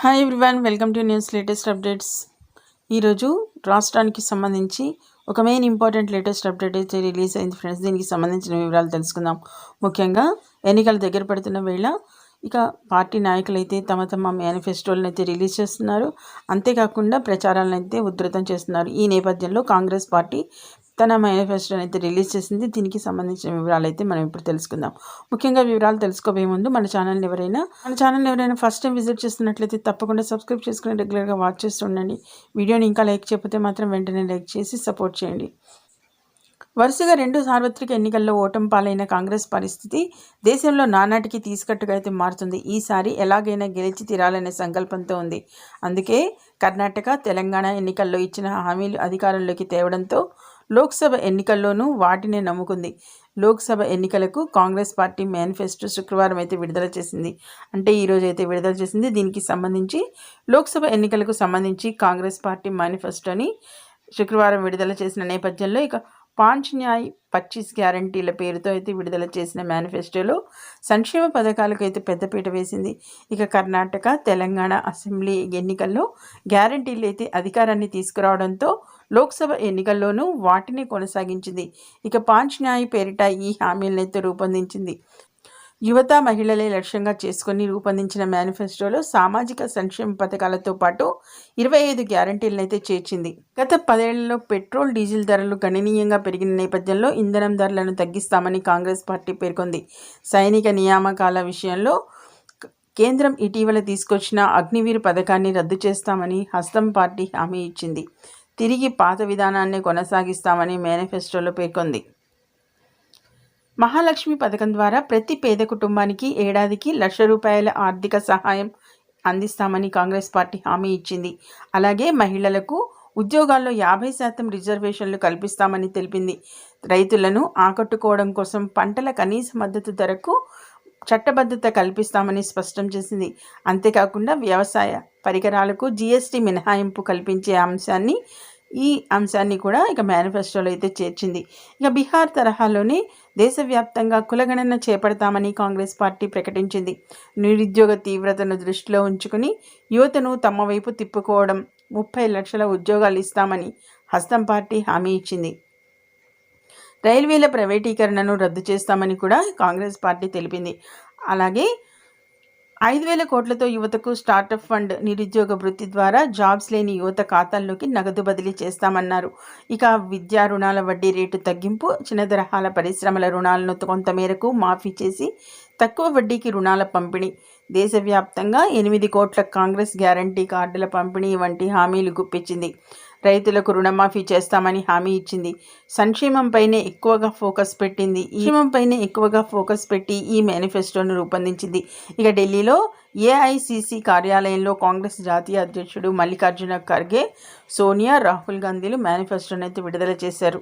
Hi everyone welcome to news latest updates ఈరోజు రాష్ట్రానికి సంబంధించి ఒక మెయిన్ ఇంపార్టెంట్ లేటెస్ట్ అప్డేట్ అయితే రిలీజ్ అయింది ఫ్రెండ్స్ దీనికి సంబంధించిన వివరాలు తెలుసుకుందాం. ముఖ్యంగా ఎన్నికలు దగ్గర పడుతున్న వేళ ఇక పార్టీ నాయకులు అయితే తమ తమ మేనిఫెస్టోలను అయితే రిలీజ్ చేస్తున్నారు. అంతేకాకుండా ప్రచారాలను అయితే ఉధృతం చేస్తున్నారు. ఈ నేపథ్యంలో కాంగ్రెస్ పార్టీ తన మేనిఫెస్టోని అయితే రిలీజ్ చేసింది. దీనికి సంబంధించిన వివరాలు అయితే మనం ఇప్పుడు తెలుసుకుందాం. ముఖ్యంగా వివరాలు తెలుసుకోబోయే ముందు మన ఛానల్ ఎవరైనా మన ఛానల్ ఎవరైనా ఫస్ట్ టైం విజిట్ చేస్తున్నట్లయితే తప్పకుండా సబ్స్క్రైబ్ చేసుకుని రెగ్యులర్గా వాచ్ చేస్తుండండి వీడియోని ఇంకా లైక్ చేయకపోతే మాత్రం వెంటనే లైక్ చేసి సపోర్ట్ చేయండి. వరుసగా రెండు సార్వత్రిక ఎన్నికల్లో ఓటం పాలైన కాంగ్రెస్ పరిస్థితి దేశంలో నానాటికి తీసుకట్టుగా అయితే మారుతుంది. ఈసారి ఎలాగైనా గెలిచి తీరాలనే సంకల్పంతో ఉంది. అందుకే కర్ణాటక తెలంగాణ ఎన్నికల్లో ఇచ్చిన హామీలు అధికారంలోకి తేవడంతో లోక్సభ ఎన్నికల్లోనూ వాటినే నమ్ముకుంది. లోక్సభ ఎన్నికలకు కాంగ్రెస్ పార్టీ మేనిఫెస్టో శుక్రవారం అయితే విడుదల చేసింది. అంటే ఈరోజు అయితే విడుదల చేసింది. దీనికి సంబంధించి లోక్సభ ఎన్నికలకు సంబంధించి కాంగ్రెస్ పార్టీ మేనిఫెస్టోని శుక్రవారం విడుదల చేసిన నేపథ్యంలో ఇక పాంచ్ న్యాయ్ పచ్చీస్ గ్యారంటీల పేరుతో అయితే విడుదల చేసిన మేనిఫెస్టోలో సంక్షేమ పథకాలకు అయితే పెద్దపీట వేసింది. ఇక కర్ణాటక తెలంగాణ అసెంబ్లీ ఎన్నికల్లో గ్యారంటీలు అయితే అధికారాన్ని తీసుకురావడంతో లోక్సభ ఎన్నికల్లోనూ వాటిని కొనసాగించింది. ఇక పాంచ్ న్యాయ్ పేరిట ఈ హామీలనైతే రూపొందించింది. యువత మహిళలే లక్ష్యంగా చేసుకుని రూపొందించిన మేనిఫెస్టోలో సామాజిక సంక్షేమ పథకాలతో పాటు ఇరవై ఐదు గ్యారంటీలనైతే చేర్చింది. గత పదేళ్ళలో పెట్రోల్ డీజిల్ ధరలు గణనీయంగా పెరిగిన నేపథ్యంలో ఇంధనం ధరలను తగ్గిస్తామని కాంగ్రెస్ పార్టీ పేర్కొంది. సైనిక నియామకాల విషయంలో కేంద్రం ఇటీవల తీసుకొచ్చిన అగ్నివీర్ పథకాన్ని రద్దు చేస్తామని హస్తం పార్టీ హామీ ఇచ్చింది. తిరిగి పాత విధానాన్ని కొనసాగిస్తామని మేనిఫెస్టోలో పేర్కొంది. మహాలక్ష్మి పథకం ద్వారా ప్రతి పేద కుటుంబానికి ఏడాదికి లక్ష రూపాయల ఆర్థిక సహాయం అందిస్తామని కాంగ్రెస్ పార్టీ హామీ ఇచ్చింది. అలాగే మహిళలకు ఉద్యోగాల్లో యాభై శాతం రిజర్వేషన్లు కల్పిస్తామని తెలిపింది. రైతులను ఆకట్టుకోవడం కోసం పంటల కనీస మద్దతు ధరకు చట్టబద్ధత కల్పిస్తామని స్పష్టం చేసింది. అంతేకాకుండా వ్యవసాయ పరికరాలకు జీఎస్టీ మినహాయింపు కల్పించే అంశాన్ని ఈ అంశాన్ని కూడా ఇక మేనిఫెస్టోలో అయితే చేర్చింది. ఇక బీహార్ తరహాలోనే దేశవ్యాప్తంగా కులగణన చేపడతామని కాంగ్రెస్ పార్టీ ప్రకటించింది. నిరుద్యోగ తీవ్రతను దృష్టిలో ఉంచుకుని యువతను తమ వైపు తిప్పుకోవడం ముప్పై లక్షల ఉద్యోగాలు ఇస్తామని హస్తం పార్టీ హామీ ఇచ్చింది. రైల్వేల ప్రైవేటీకరణను రద్దు చేస్తామని కూడా కాంగ్రెస్ పార్టీ తెలిపింది. అలాగే ఐదు వేల కోట్లతో యువతకు స్టార్టప్ ఫండ్ నిరుద్యోగ వృత్తి ద్వారా జాబ్స్ లేని యువత ఖాతాల్లోకి నగదు బదిలీ చేస్తామన్నారు. ఇక విద్యా రుణాల వడ్డీ రేటు తగ్గింపు చిన్న తరహాల పరిశ్రమల రుణాలను కొంతమేరకు మాఫీ చేసి తక్కువ వడ్డీకి రుణాల పంపిణీ. దేశవ్యాప్తంగా ఎనిమిది కోట్ల కాంగ్రెస్ గ్యారంటీ కార్డుల పంపిణీ వంటి హామీలు గుప్పించింది. రైతులకు రుణమాఫీ చేస్తామని హామీ ఇచ్చింది. సంక్షేమంపైనే ఎక్కువగా ఫోకస్ పెట్టింది. సంక్షేమంపైనే ఎక్కువగా ఫోకస్ పెట్టి ఈ మేనిఫెస్టోను రూపొందించింది. ఇక ఢిల్లీలో ఏఐసిసి కార్యాలయంలో కాంగ్రెస్ జాతీయ అధ్యక్షుడు మల్లికార్జున ఖర్గే సోనియా రాహుల్ గాంధీలు మేనిఫెస్టోను అయితే విడుదల చేశారు.